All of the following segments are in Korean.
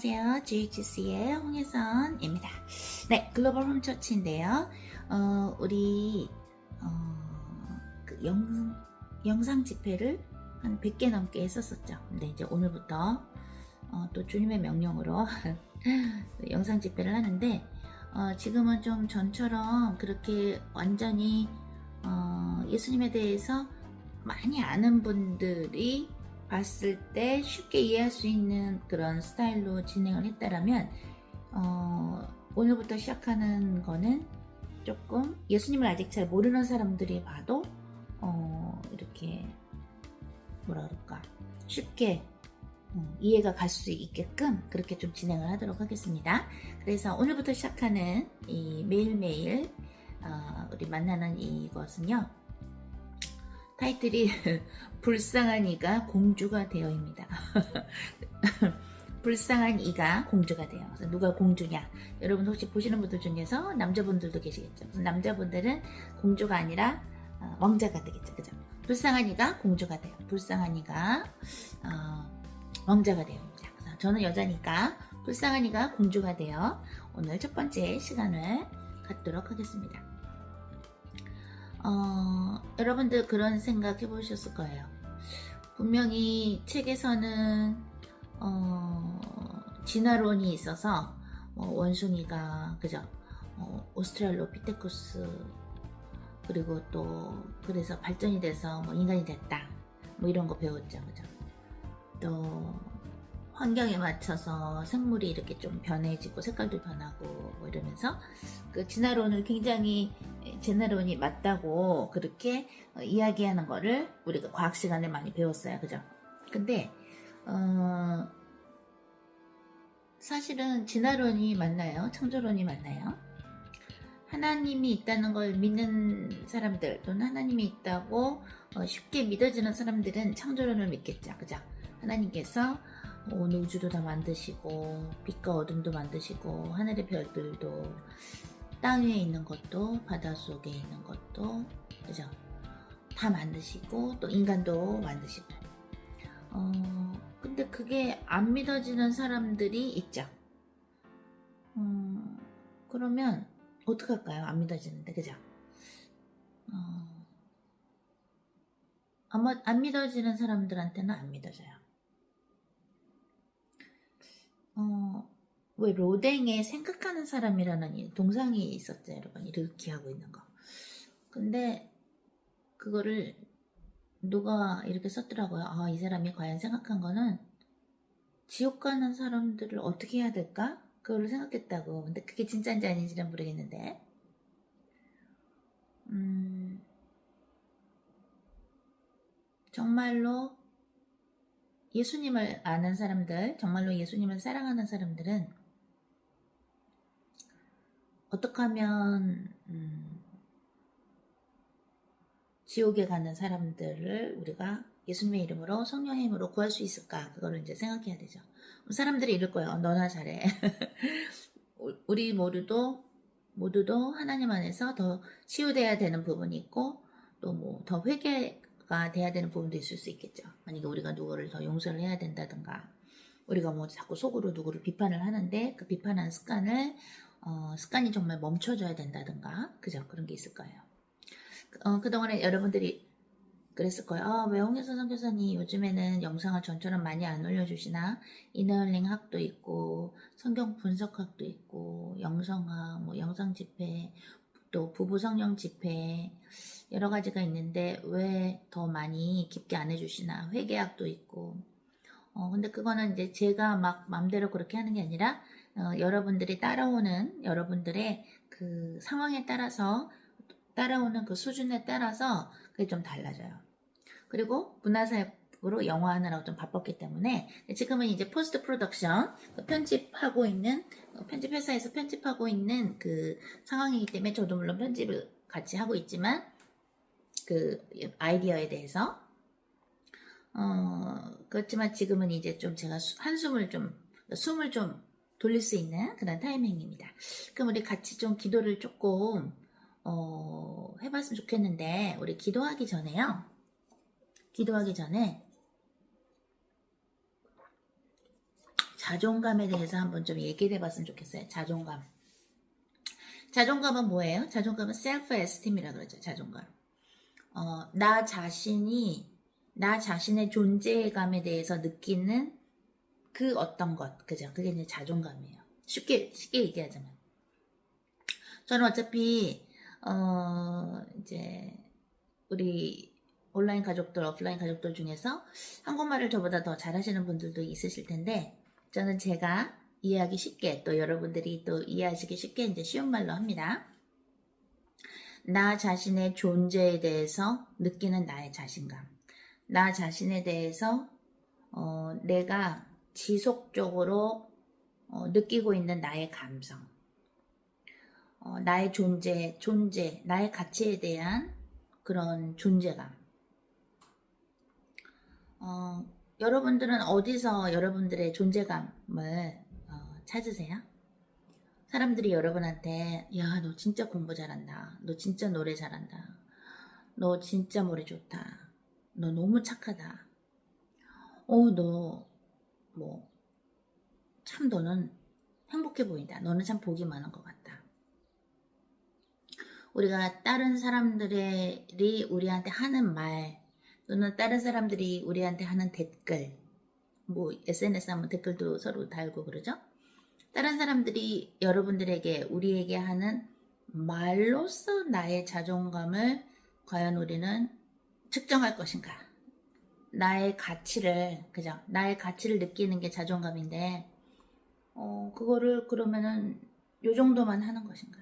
안녕하세요. GHC의 홍혜선입니다. 네, 글로벌 홈처치인데요. 어, 우리, 어, 그 영, 영상 집회를 한 100개 넘게 했었었죠. 근데 이제 오늘부터 어, 또 주님의 명령으로 영상 집회를 하는데, 어, 지금은 좀 전처럼 그렇게 완전히 어, 예수님에 대해서 많이 아는 분들이 봤을 때 쉽게 이해할 수 있는 그런 스타일로 진행을 했다라면 어, 오늘부터 시작하는 거는 조금 예수님을 아직 잘 모르는 사람들이 봐도 어, 이렇게 뭐라 그럴까 쉽게 음, 이해가 갈 수 있게끔 그렇게 좀 진행을 하도록 하겠습니다. 그래서 오늘부터 시작하는 이 매일매일 어, 우리 만나는 이것은요. 타이틀이 불쌍한 이가 공주가 되어입니다. 불쌍한 이가 공주가 돼요. 누가 공주냐? 여러분 혹시 보시는 분들 중에서 남자분들도 계시겠죠. 남자분들은 공주가 아니라 어, 왕자가 되겠죠. 그죠? 불쌍한 이가 공주가 돼요. 불쌍한 이가 어, 왕자가 되어입니다. 저는 여자니까 불쌍한 이가 공주가 되어 오늘 첫 번째 시간을 갖도록 하겠습니다. 어, 여러분들 그런 생각 해보셨을 거예요. 분명히 책에서는 어, 진화론이 있어서 뭐 원숭이가 그죠? 어, 오스트랄로피테쿠스 그리고 또 그래서 발전이 돼서 뭐 인간이 됐다 뭐 이런 거 배웠죠, 그죠? 또 환경에 맞춰서 생물이 이렇게 좀 변해지고 색깔도 변하고 뭐 이러면서 그 진화론을 굉장히 진화론이 맞다고 그렇게 어, 이야기하는 거를 우리가 과학 시간에 많이 배웠어요. 그죠? 근데 어 사실은 진화론이 맞나요? 창조론이 맞나요? 하나님이 있다는 걸 믿는 사람들 또는 하나님이 있다고 어, 쉽게 믿어지는 사람들은 창조론을 믿겠죠. 그죠? 하나님께서 온 우주도 다 만드시고 빛과 어둠도 만드시고 하늘의 별들도 땅 위에 있는 것도 바다 속에 있는 것도 그죠? 다 만드시고 또 인간도 만드시고 어 근데 그게 안 믿어지는 사람들이 있죠. 음 그러면 어떡할까요? 안 믿어지는데 그죠? 어, 아마 안 믿어지는 사람들한테는 안 믿어져요. 어, 왜 로댕에 생각하는 사람이라는 이 동상이 있었죠, 여러분. 이렇게 하고 있는 거. 근데 그거를 누가 이렇게 썼더라고요. 아, 이 사람이 과연 생각한 거는 지옥 가는 사람들을 어떻게 해야 될까? 그걸 생각했다고. 근데 그게 진짜인지 아닌지는 모르겠는데. 음, 정말로 예수님을 아는 사람들, 정말로 예수님을 사랑하는 사람들은 어떻게 하면 음, 지옥에 가는 사람들을 우리가 예수님의 이름으로 성령의 힘으로 구할 수 있을까? 그거를 이제 생각해야 되죠. 사람들이 이럴 거예요. 어, 너나 잘해. 우리 모두도 모두도 하나님 안에서 더 치유돼야 되는 부분이 있고 또 뭐 더 회개가 돼야 되는 부분도 있을 수 있겠죠. 만약에 우리가 누구를 더 용서를 해야 된다든가 우리가 뭐 자꾸 속으로 누구를 비판을 하는데 그 비판하는 습관을 어, 습관이 정말 멈춰져야 된다든가 그죠? 그런 게 있을 거예요. 어, 그동안에 여러분들이 그랬을 거예요. 아, 왜 홍혜선 선교사님 요즘에는 영상을 전처럼 많이 안 올려주시나? 이너링 학도 있고, 성경 분석학도 있고, 영성학, 뭐 영상 집회, 또 부부 성령 집회, 여러 가지가 있는데 왜 더 많이 깊게 안 해주시나? 회계학도 있고. 어, 근데 그거는 이제 제가 막 맘대로 그렇게 하는 게 아니라, 어, 여러분들이 따라오는 여러분들의 그 상황에 따라서 따라오는 그 수준에 따라서 그게 좀 달라져요. 그리고 문화사역으로 영화 하느라고 좀 바빴기 때문에 지금은 이제 포스트 프로덕션 그 편집하고 있는 어, 편집 회사에서 편집하고 있는 그 상황이기 때문에 저도 물론 편집을 같이 하고 있지만 그 아이디어에 대해서 어 그렇지만 지금은 이제 좀 제가 한숨을 좀 숨을 좀 돌릴 수 있는 그런 타이밍입니다. 그럼 우리 같이 좀 기도를 조금 어, 해봤으면 좋겠는데 우리 기도하기 전에요. 기도하기 전에 자존감에 대해서 한번 좀 얘기를 해봤으면 좋겠어요. 자존감. 자존감은 뭐예요? 자존감은 self esteem이라 그러죠. 자존감. 어, 나 자신이 나 자신의 존재감에 대해서 느끼는 그 어떤 것, 그죠? 그게 이제 자존감이에요. 쉽게 쉽게 얘기하자면, 저는 어차피 어 이제 우리 온라인 가족들, 오프라인 가족들 중에서 한국말을 저보다 더 잘하시는 분들도 있으실 텐데, 저는 제가 이해하기 쉽게 또 여러분들이 또 이해하시기 쉽게 이제 쉬운 말로 합니다. 나 자신의 존재에 대해서 느끼는 나의 자신감. 나 자신에 대해서 어, 내가 지속적으로 어, 느끼고 있는 나의 감성. 어, 나의 존재, 존재, 나의 가치에 대한 그런 존재감. 어, 여러분들은 어디서 여러분들의 존재감을 어, 찾으세요? 사람들이 여러분한테 야, 너 진짜 공부 잘한다. 너 진짜 노래 잘한다. 너 진짜 머리 좋다. 너 너무 착하다. 어, 너 뭐 참 너는 행복해 보인다. 너는 참 복이 많은 것 같다. 우리가 다른 사람들이 우리한테 하는 말 또는 다른 사람들이 우리한테 하는 댓글 뭐 SNS 하면 댓글도 서로 달고 그러죠. 다른 사람들이 여러분들에게 우리에게 하는 말로써 나의 자존감을 과연 우리는 측정할 것인가? 나의 가치를 그죠? 나의 가치를 느끼는 게 자존감인데 어 그거를 그러면은 요 정도만 하는 것인가?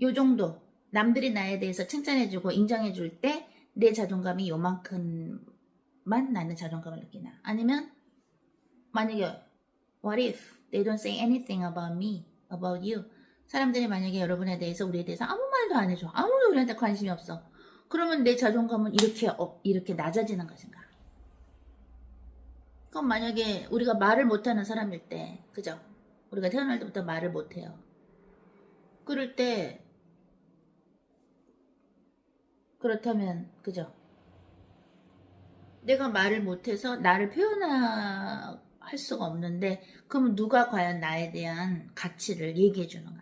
요 정도 남들이 나에 대해서 칭찬해주고 인정해줄 때 내 자존감이 요만큼만 나는 자존감을 느끼나? 아니면 만약에 what if they don't say anything about me, about you? 사람들이 만약에 여러분에 대해서 우리에 대해서 아무 말도 안 해줘. 아무도 우리한테 관심이 없어. 그러면 내 자존감은 이렇게 어, 이렇게 낮아지는 것인가? 그럼 만약에 우리가 말을 못하는 사람일 때, 그죠? 우리가 태어날 때부터 말을 못해요. 그럴 때 그렇다면 그죠? 내가 말을 못해서 나를 표현할 수가 없는데 그럼 누가 과연 나에 대한 가치를 얘기해 주는가?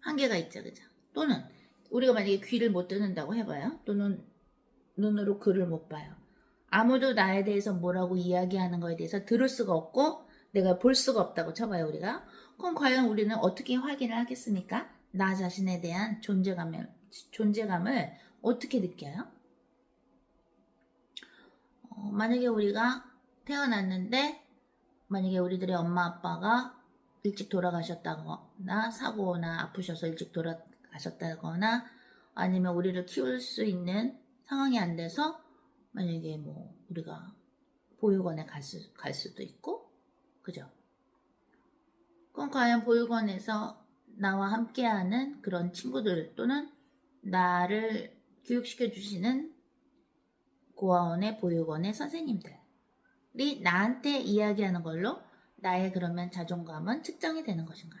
한계가 있죠, 그죠? 또는 우리가 만약에 귀를 못 듣는다고 해봐요. 또는 눈으로 글을 못 봐요. 아무도 나에 대해서 뭐라고 이야기하는 거에 대해서 들을 수가 없고 내가 볼 수가 없다고 쳐봐요, 우리가. 그럼 과연 우리는 어떻게 확인을 하겠습니까? 나 자신에 대한 존재감을, 존재감을 어떻게 느껴요? 어, 만약에 우리가 태어났는데, 만약에 우리들의 엄마 아빠가 일찍 돌아가셨다거나, 사고나 아프셔서 일찍 돌아 가셨다거나, 아니면 우리를 키울 수 있는 상황이 안 돼서, 만약에 뭐, 우리가 보육원에 갈, 수, 갈 수도 있고, 그죠? 그럼 과연 보육원에서 나와 함께하는 그런 친구들 또는 나를 교육시켜 주시는 고아원의 보육원의 선생님들이 나한테 이야기하는 걸로 나의 그러면 자존감은 측정이 되는 것인가?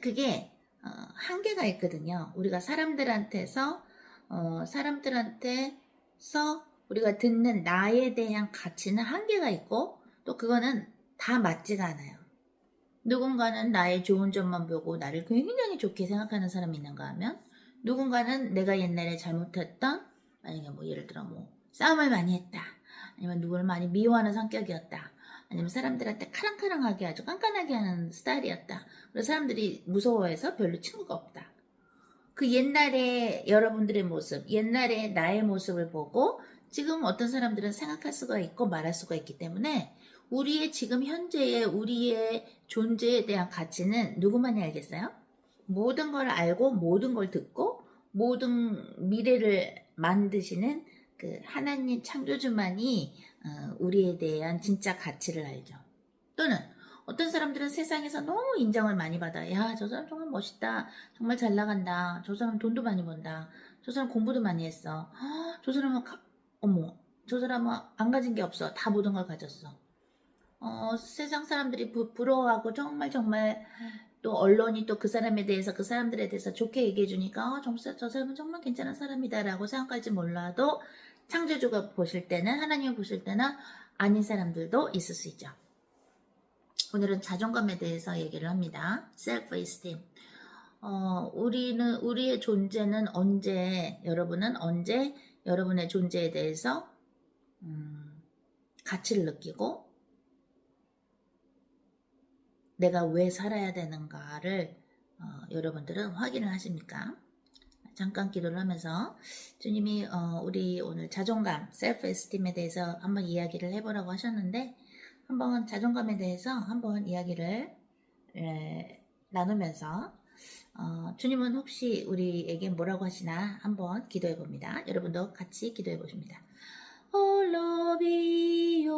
그게 어, 한계가 있거든요. 우리가 사람들한테서 어, 사람들한테서 우리가 듣는 나에 대한 가치는 한계가 있고 또 그거는 다 맞지가 않아요. 누군가는 나의 좋은 점만 보고 나를 굉장히 좋게 생각하는 사람이 있는가 하면 누군가는 내가 옛날에 잘못했던 만약에 뭐 예를 들어 뭐 싸움을 많이 했다 아니면 누구를 많이 미워하는 성격이었다 아니면 사람들한테 카랑카랑하게 아주 깐깐하게 하는 스타일이었다 그래서 사람들이 무서워해서 별로 친구가 없다 그 옛날에 여러분들의 모습 옛날에 나의 모습을 보고 지금 어떤 사람들은 생각할 수가 있고 말할 수가 있기 때문에 우리의 지금 현재의 우리의 존재에 대한 가치는 누구만이 알겠어요? 모든 걸 알고 모든 걸 듣고 모든 미래를 만드시는 그 하나님 창조주만이 어, 우리에 대한 진짜 가치를 알죠. 또는 어떤 사람들은 세상에서 너무 인정을 많이 받아. 야, 저 사람 정말 멋있다. 정말 잘 나간다. 저 사람 돈도 많이 번다. 저 사람 공부도 많이 했어. 아, 저 사람은 가- 어머, 저 사람은 안 가진 게 없어. 다 모든 걸 가졌어. 어, 세상 사람들이 부, 부러워하고 정말 정말 또 언론이 또 그 사람에 대해서 그 사람들에 대해서 좋게 얘기해 주니까 어, 정, 저 사람은 정말 괜찮은 사람이다라고 생각할지 몰라도 창조주가 보실 때는 하나님이 보실 때는 아닌 사람들도 있을 수 있죠. 오늘은 자존감에 대해서 얘기를 합니다. self esteem. 어, 우리는 우리의 존재는 언제 여러분은 언제 여러분의 존재에 대해서 음, 가치를 느끼고 내가 왜 살아야 되는가를 어, 여러분들은 확인을 하십니까? 잠깐 기도를 하면서 주님이 어, 우리 오늘 자존감, 셀프 에스팀에 대해서 한번 이야기를 해보라고 하셨는데 한번 자존감에 대해서 한번 이야기를 에, 나누면서 어, 주님은 혹시 우리에게 뭐라고 하시나 한번 기도해 봅니다. 여러분도 같이 기도해 보십니다. 홀로비오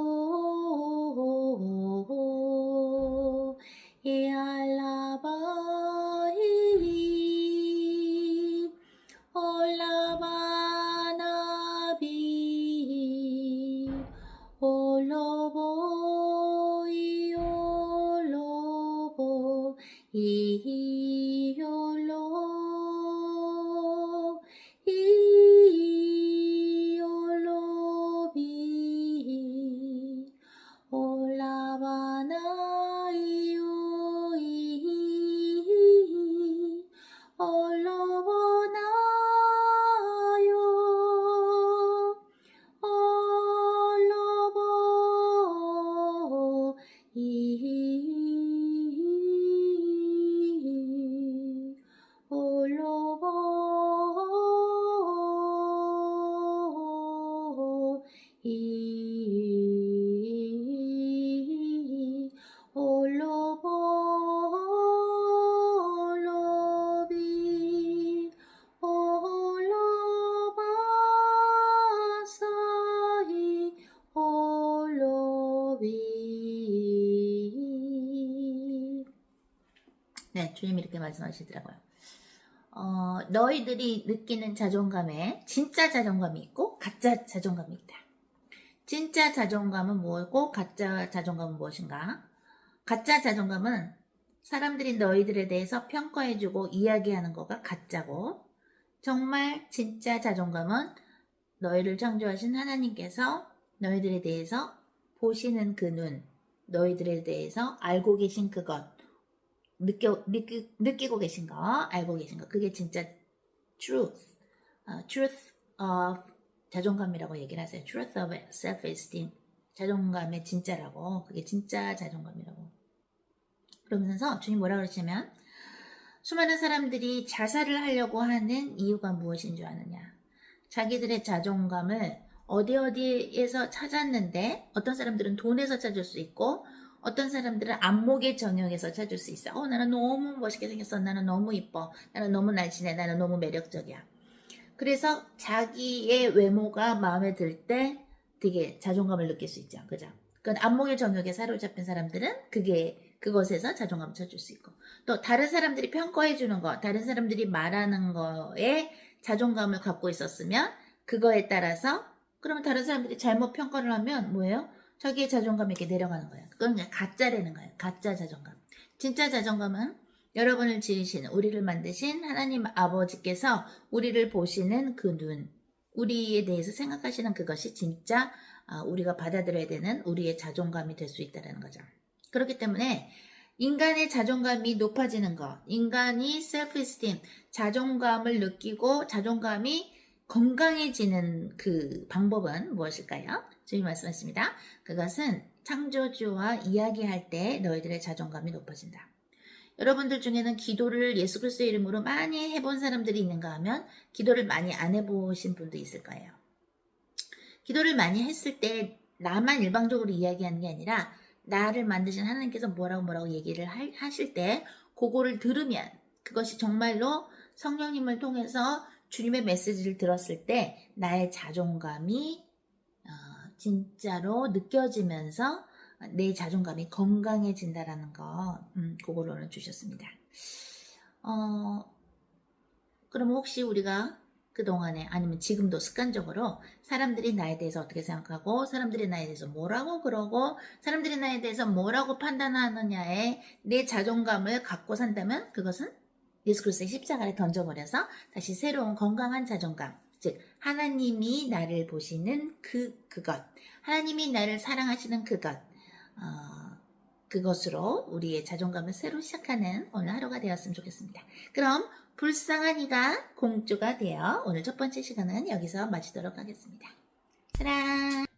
주님이 이렇게 말씀하시더라고요. 어, 너희들이 느끼는 자존감에 진짜 자존감이 있고 가짜 자존감이 있다. 진짜 자존감은 뭐고 가짜 자존감은 무엇인가? 가짜 자존감은 사람들이 너희들에 대해서 평가해주고 이야기하는 거가 가짜고 정말 진짜 자존감은 너희를 창조하신 하나님께서 너희들에 대해서 보시는 그 눈, 너희들에 대해서 알고 계신 그것, 느껴, 느끼, 느끼고 계신 거, 알고 계신 거, 그게 진짜 truth, 어, truth of 자존감이라고 얘기를 하세요. truth of self-esteem, 자존감의 진짜라고, 그게 진짜 자존감이라고. 그러면서 주님 뭐라 그러시냐면, 수많은 사람들이 자살을 하려고 하는 이유가 무엇인 줄 아느냐? 자기들의 자존감을 어디 어디에서 찾았는데, 어떤 사람들은 돈에서 찾을 수 있고, 어떤 사람들은 안목의 정형에서 찾을 수 있어. 어, 나는 너무 멋있게 생겼어. 나는 너무 이뻐. 나는 너무 날씬해. 나는 너무 매력적이야. 그래서 자기의 외모가 마음에 들 때 되게 자존감을 느낄 수 있죠. 그죠? 그 안목의 정욕에 사로잡힌 사람들은 그게 그것에서 자존감을 찾을 수 있고 또 다른 사람들이 평가해 주는 거, 다른 사람들이 말하는 거에 자존감을 갖고 있었으면 그거에 따라서 그러면 다른 사람들이 잘못 평가를 하면 뭐예요? 자기의 자존감이 이렇게 내려가는 거예요. 그건 그냥 가짜라는 거예요. 가짜 자존감. 진짜 자존감은 여러분을 지으신, 우리를 만드신 하나님 아버지께서 우리를 보시는 그 눈, 우리에 대해서 생각하시는 그것이 진짜 아, 우리가 받아들여야 되는 우리의 자존감이 될 수 있다는 거죠. 그렇기 때문에 인간의 자존감이 높아지는 것, 인간이 self-esteem, 자존감을 느끼고 자존감이 건강해지는 그 방법은 무엇일까요? 주님 말씀하십니다. 그것은 창조주와 이야기할 때 너희들의 자존감이 높아진다. 여러분들 중에는 기도를 예수 그리스도의 이름으로 많이 해본 사람들이 있는가 하면 기도를 많이 안 해보신 분도 있을 거예요. 기도를 많이 했을 때 나만 일방적으로 이야기하는 게 아니라 나를 만드신 하나님께서 뭐라고 뭐라고 얘기를 하- 하실 때 그거를 들으면 그것이 정말로 성령님을 통해서 주님의 메시지를 들었을 때 나의 자존감이 어, 진짜로 느껴지면서 내 자존감이 건강해진다라는 거, 음, 그거로는 주셨습니다. 어, 그럼 혹시 우리가 그동안에 아니면 지금도 습관적으로 사람들이 나에 대해서 어떻게 생각하고 사람들이 나에 대해서 뭐라고 그러고 사람들이 나에 대해서 뭐라고 판단하느냐에 내 자존감을 갖고 산다면 그것은 예수 그리스도의 십자가를 던져버려서 다시 새로운 건강한 자존감, 즉 하나님이 나를 보시는 그 그것, 하나님이 나를 사랑하시는 그것, 어, 그것으로 우리의 자존감을 새로 시작하는 오늘 하루가 되었으면 좋겠습니다. 그럼 불쌍한 이가 공주가 되어 오늘 첫 번째 시간은 여기서 마치도록 하겠습니다. 사랑.